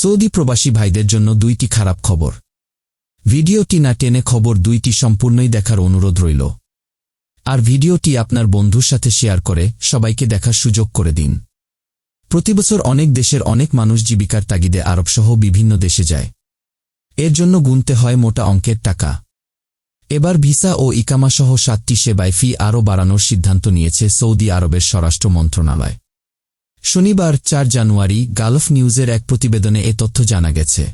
Saudi প্রবাসী ভাইদের জন্য দুইটি খারাপ খবর। ভিডিওটি না টেনে খবর দুইটি সম্পূর্ণই দেখার অনুরোধ রইল। আর ভিডিওটি আপনার বন্ধুর সাথে শেয়ার করে সবাইকে দেখার সুযোগ করে দিন। প্রতিবছর অনেক দেশের অনেক মানুষ জীবিকার তাগিদে আরবসহ বিভিন্ন দেশে যায়। এর জন্য গুনতে হয় মোটা অঙ্কের টাকা। এবার ভিসা ও ইকামাসহ সাতটি সেবায় ফি আরও বাড়ানোর সিদ্ধান্ত নিয়েছে সৌদি আরবের স্বরাষ্ট্র মন্ত্রণালয়। শনিবার চার জানুয়ারি গালফ নিউজের এক প্রতিবেদনে এ তথ্য জানা গেছে।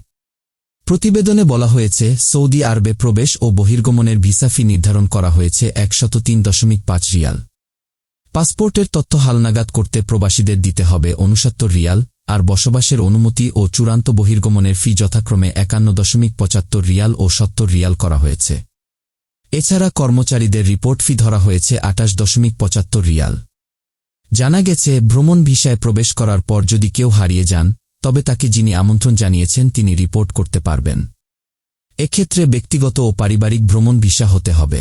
প্রতিবেদনে বলা হয়েছে, সৌদি আরবে প্রবেশ ও বহির্গমনের ভিসা ফি নির্ধারণ করা হয়েছে একশত তিন দশমিক পাঁচ রিয়াল। পাসপোর্টের তথ্য হালনাগাদ করতে প্রবাসীদের দিতে হবে অনুসাত্তর রিয়াল, আর বসবাসের অনুমতি ও চূড়ান্ত বহির্গমনের ফি যথাক্রমে একান্ন দশমিক পঁচাত্তর রিয়াল ও সত্তর রিয়াল করা হয়েছে। এছাড়া কর্মচারীদের রিপোর্ট ফি ধরা হয়েছে আটাশ দশমিক পঁচাত্তর রিয়াল। জানা গেছে, ভ্রমণ ভিসায় প্রবেশ করার পর যদি কেউ হারিয়ে যান, তবে তাকে যিনি আমন্ত্রণ জানিয়েছেন তিনি রিপোর্ট করতে পারবেন। এক্ষেত্রে ব্যক্তিগত ও পারিবারিক ভ্রমণ ভিসা হতে হবে।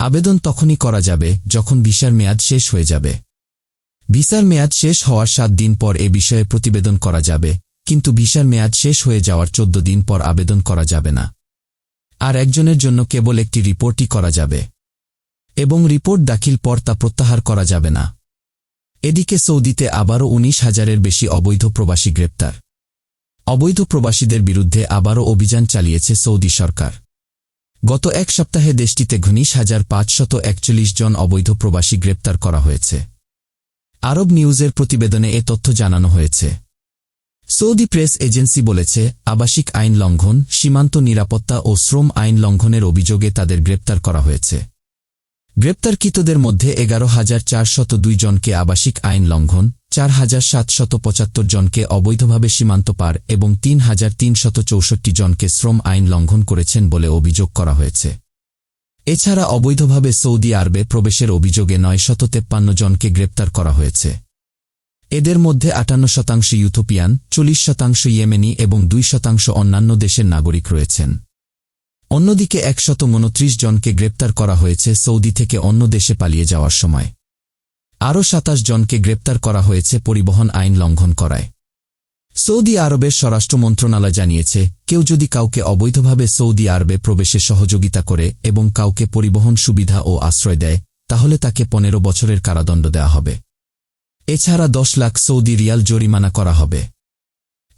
আবেদন তখনই করা যাবে, যখন ভিসার মেয়াদ শেষ হয়ে যাবে। ভিসার মেয়াদ শেষ হওয়ার সাত দিন পর এ বিষয়ে প্রতিবেদন করা যাবে, কিন্তু ভিসার মেয়াদ শেষ হয়ে যাওয়ার চোদ্দ দিন পর আবেদন করা যাবে না। আর একজনের জন্য কেবল একটি রিপোর্টই করা যাবে। এবং রিপোর্ট দাখিল পর তা প্রত্যাহার করা যাবে না। এদিকে সৌদিতে আবারও উনিশ হাজারের বেশি অবৈধ প্রবাসী গ্রেপ্তার। অবৈধ প্রবাসীদের বিরুদ্ধে আবারও অভিযান চালিয়েছে সৌদি সরকার। গত এক সপ্তাহে দেশটিতে ঘনিশ হাজার পাঁচশত একচল্লিশ জন অবৈধ প্রবাসী গ্রেপ্তার করা হয়েছে। আরব নিউজের প্রতিবেদনে এ তথ্য জানানো হয়েছে। সৌদি প্রেস এজেন্সি বলেছে, আবাসিক আইন লঙ্ঘন, সীমান্ত নিরাপত্তা ও শ্রম আইন লঙ্ঘনের অভিযোগে তাদের গ্রেপ্তার করা হয়েছে। গ্রেপ্তারকৃতদের মধ্যে এগারো হাজার চারশত দুই জনকে আবাসিক আইন লঙ্ঘন, চার হাজার সাতশত পঁচাত্তর জনকে অবৈধভাবে সীমান্ত পার এবং তিন হাজার তিনশত চৌষট্টি জনকে শ্রম আইন লঙ্ঘন করেছেন বলে অভিযোগ করা হয়েছে। এছাড়া অবৈধভাবে সৌদি আরবে প্রবেশের অভিযোগে নয় শত তেপ্পান্ন জনকে গ্রেপ্তার করা হয়েছে। এদের মধ্যে আটান্ন শতাংশ ইউথোপিয়ান, চল্লিশ শতাংশ ইয়েমেনি এবং দুই শতাংশ অন্যান্য দেশের নাগরিক রয়েছেন। অন্যদিকে একশত উনত্রিশ জনকে গ্রেপ্তার করা হয়েছে সৌদি থেকে অন্য দেশে পালিয়ে যাওয়ার সময়। আরও সাতাশ জনকে গ্রেপ্তার করা হয়েছে পরিবহন আইন লঙ্ঘন করায়। সৌদি আরবের স্বরাষ্ট্র মন্ত্রণালয় জানিয়েছে, কেউ যদি কাউকে অবৈধভাবে সৌদি আরবে প্রবেশে সহযোগিতা করে এবং কাউকে পরিবহন সুবিধা ও আশ্রয় দেয়, তাহলে তাকে পনেরো বছরের কারাদণ্ড দেওয়া হবে। এছাড়া দশ লাখ সৌদি রিয়াল জরিমানা করা হবে।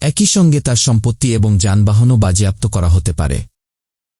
একই সঙ্গে তার সম্পত্তি এবং যানবাহনও বাজেয়াপ্ত করা হতে পারে।